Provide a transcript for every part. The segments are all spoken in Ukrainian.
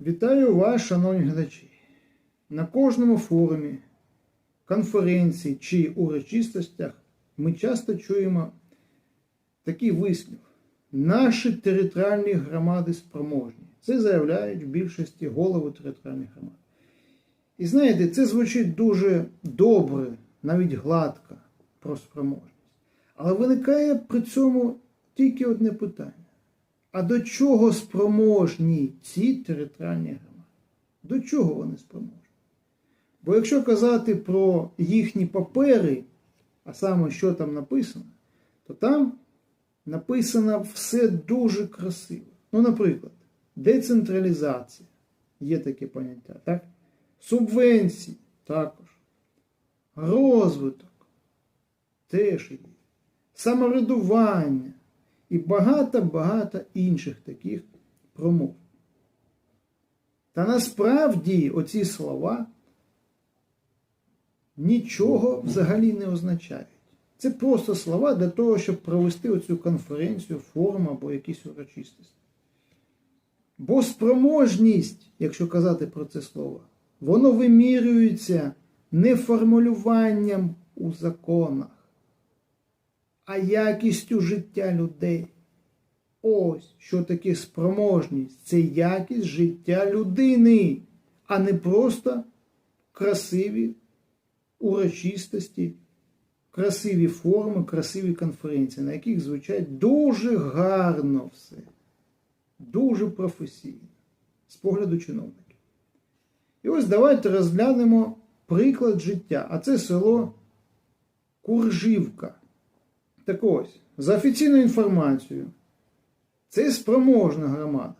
Вітаю вас, шановні глядачі. На кожному форумі, конференції чи урочистостях ми часто чуємо такий вислів. Наші територіальні громади спроможні. Це заявляють в більшості голови територіальних громад. І знаєте, це звучить дуже добре, навіть гладко про спроможність. Але виникає при цьому тільки одне питання. А до чого спроможні ці територіальні громади? До чого вони спроможні? Бо якщо казати про їхні папери, а саме що там написано, то там написано все дуже красиво. Ну, наприклад, децентралізація є таке поняття, так? Субвенції також. Розвиток теж є. Самоврядування і багато-багато інших таких промов. Та насправді оці слова нічого взагалі не означають. Це просто слова для того, щоб провести оцю конференцію, форум або якісь урочистості. Бо спроможність, якщо казати про це слово, воно вимірюється не формулюванням у законах, а якістю життя людей. Ось що таке спроможність. Це якість життя людини, а не просто красиві урочистості, красиві форми, красиві конференції, на яких звучать дуже гарно все, дуже професійно, з погляду чиновників. І ось давайте розглянемо приклад життя. А це село Куржівка. Так ось, за офіційною інформацією, це спроможна громада.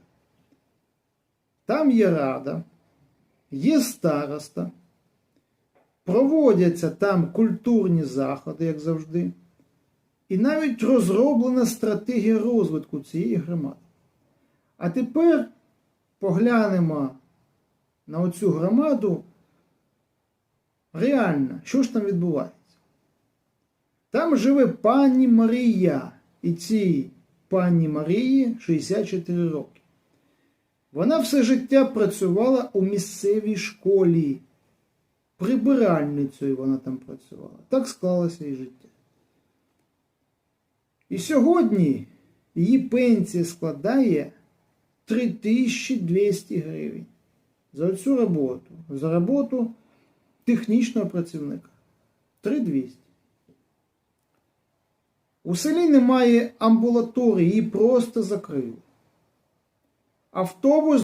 Там є рада, є староста, проводяться там культурні заходи, як завжди, і навіть розроблена стратегія розвитку цієї громади. А тепер поглянемо на оцю громаду реально, що ж там відбувається. Там живе пані Марія, і цій пані Марії 64 роки. Вона все життя працювала у місцевій школі. Прибиральницею вона там працювала. Так склалося її життя. І сьогодні її пенсія складає 3200 гривень за цю роботу, за роботу технічного працівника. 3200. У селі немає амбулаторії, її просто закрили. Автобус